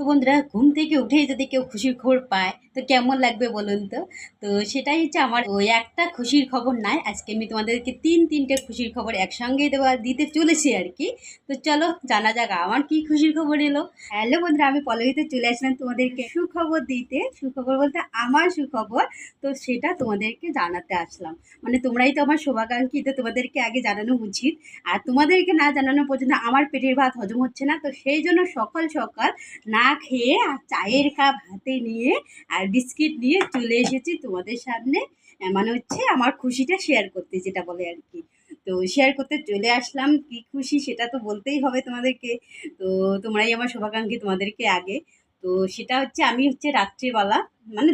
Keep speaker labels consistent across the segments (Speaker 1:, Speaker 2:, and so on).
Speaker 1: তো বন্ধুরা, ঘুম থেকে উঠেই যদি কেউ খুশির খবর পায়, তো কেমন লাগবে বলুন তো? তো সেটাই হচ্ছে আমার ওই একটা খুশির খবর নাই। আজকে আমি তোমাদেরকে তিন, তিনটে খুশির খবর একসঙ্গে দেওয়া, দিতে চলেছি আর কি। তো চলো, জানা যাক আমার কি খুশির খবর এলো। হ্যালো বন্ধুরা, আমি পলবিতে চলে আসলাম তোমাদেরকে সুখবর দিতে। সুখবর বলতে আমার সুখবর, তো সেটা তোমাদেরকে জানাতে আসলাম। মানে তোমরাই তো আমার শুভাকাঙ্ক্ষী, তো তোমাদেরকে আগে জানানো উচিত। আর তোমাদেরকে না জানানো পর্যন্ত আমার পেটের ভাত হজম হচ্ছে না, তো সেই জন্য সকাল সকাল না খেয়ে আর চায়ের কাপ হাতে নিয়ে আর বিস্কিট নিয়ে চলে এসেছি তোমাদের সামনে। মানে হচ্ছে আমার খুশিটা শেয়ার করতে যেটা বলে আর কি। তো শেয়ার করতে চলে আসলাম। কি খুশি সেটা তো বলতেই হবে তোমাদেরকে। তো তোমরাই আমার শুভাকাঙ্ক্ষী তোমাদেরকে আগে। তো সেটা হচ্ছে আমি হচ্ছে রাত্রিবেলা মানে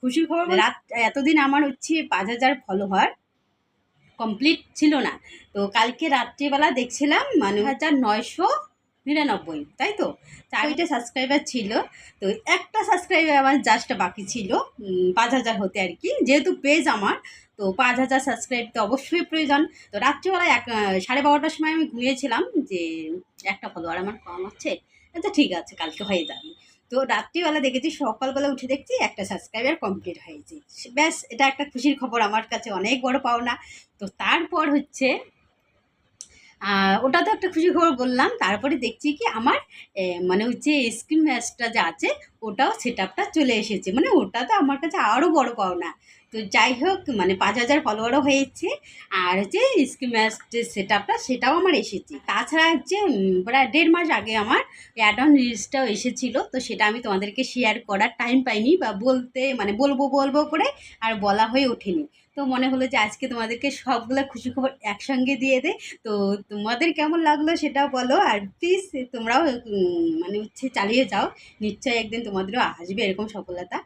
Speaker 1: খুশির খবর রাত, এতদিন আমার হচ্ছে পাঁচ হাজার ফলোয়ার কমপ্লিট ছিল না। তো কালকে রাত্রিবেলা দেখছিলাম মানে হাজার নয়শো নিরানব্বই তাই তো? চারটে সাবস্ক্রাইবার ছিল তো একটা সাবস্ক্রাইবার আমার জাস্ট বাকি ছিল পাঁচ হাজার হতে আর কি। যেহেতু পেজ আমার তো পাঁচ হাজার সাবস্ক্রাইব তো অবশ্যই প্রয়োজন। তো রাত্রিবেলা এক সাড়ে বারোটার সময় আমি ঘুমিয়েছিলাম যে একটা ফলোয়ার আমার কম আছে আচ্ছা ঠিক আছে কালকে হয়ে যাবে। তো রাত্রিবেলা দেখেছি সকালবেলা উঠে দেখছি একটা সাবস্ক্রাইবার কমপ্লিট হয়েছে ব্যাস এটা একটা খুশির খবর আমার কাছে অনেক বড় পাওনা। তো তারপর হচ্ছে ওটা তো একটা খুশি খবর বললাম। তারপরে দেখছি কি আমার মানে হচ্ছে স্ক্রিন ম্যাচটা যে আছে ওটাও সেট আপটা চলে এসেছে। মানে ওটা তো আমার কাছে আরও বড় পাওনা। তো যাই হোক মানে পাঁচ হাজার ফলোয়ারও হয়েছে। আর হচ্ছে ম্যাচ যে সেট আপটা সেটাও আমার এসেছে। তাছাড়া হচ্ছে প্রায় দেড় মাস আগে আমার অ্যাড অন রিলসটাও এসেছিল। তো সেটা আমি তোমাদেরকে শেয়ার করার টাইম পাইনি বা বলতে মানে বলব বলব করে আর বলা হয়ে ওঠেনি। তো মনে হলো যে আজকে তোমাদেরকে সবগুলো খুশি খবর একসঙ্গে দিয়ে দে তো তোমাদের কেমন লাগল সেটাও বলো। আর প্লিজ তোমরাও মানে হচ্ছে চালিয়ে যাও। নিশ্চয়ই একদিন তোমাদেরও আসবে এরকম সফলতা।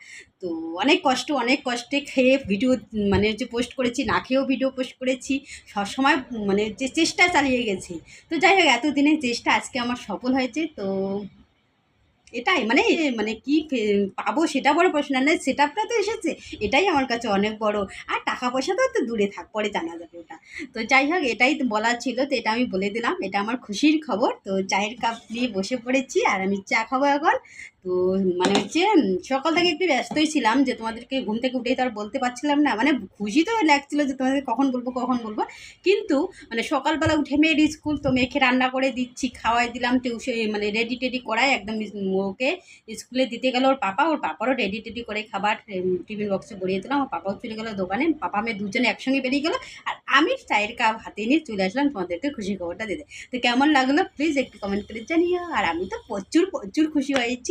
Speaker 1: তো অনেক কষ্ট, অনেক কষ্টে খেয়ে ভিডিও মানে হচ্ছে পোস্ট করেছি, না খেয়েও ভিডিও পোস্ট করেছি, সবসময় মানে যে চেষ্টা চালিয়ে গেছি। তো যাই হোক, এতদিনের চেষ্টা আজকে আমার সফল হয়েছে। তো এটাই মানে মানে কি পাবো সেটা বড় প্রশ্ন না সেট আপটা তো এসেছে, এটাই আমার কাছে অনেক বড়। আর টাকা পয়সা তো দূরে থাক, পরে জানা যাবে ওটা। তো যাই হোক, এটাই বলার ছিল, তো এটা আমি বলে দিলাম, এটা আমার খুশির খবর। তো চায়ের কাপ নিয়ে বসে পড়েছি, আর আমি চা খাব এখন। তো মানে হচ্ছে, সকাল থেকে একটু ব্যস্তই ছিলাম, যে তোমাদেরকে ঘুম থেকে উঠেই তো আর বলতে পারছিলাম না। মানে খুশি তো লাগছিল যে তোমাদের কখন বলব কখন বলব। কিন্তু মানে সকালবেলা উঠে মেয়ের স্কুল, তো মেয়েকে রান্না করে দিচ্ছি, খাওয়াই দিলাম, টিউশন মানে রেডি টেডি করাই, একদম ওকে স্কুলে দিতে গেল ওর পাপা, ওর পাপারও রেডি টেডি করে খাবার টিফিন বক্সে ভরিয়ে দিলাম। ওর পাপাও চলে গেলো দোকানে। পাপা মেয়ে দুজনে একসঙ্গে বেরিয়ে গেলো আর আমি চায়ের কাপ হাতে নিয়ে চলে আসলাম তোমাদেরকে খুশি খবরটা দিতে। তো কেমন লাগল? প্লিজ একটু কমেন্ট করে জানিও। আর আমি তো প্রচুর প্রচুর খুশি হয়েছি।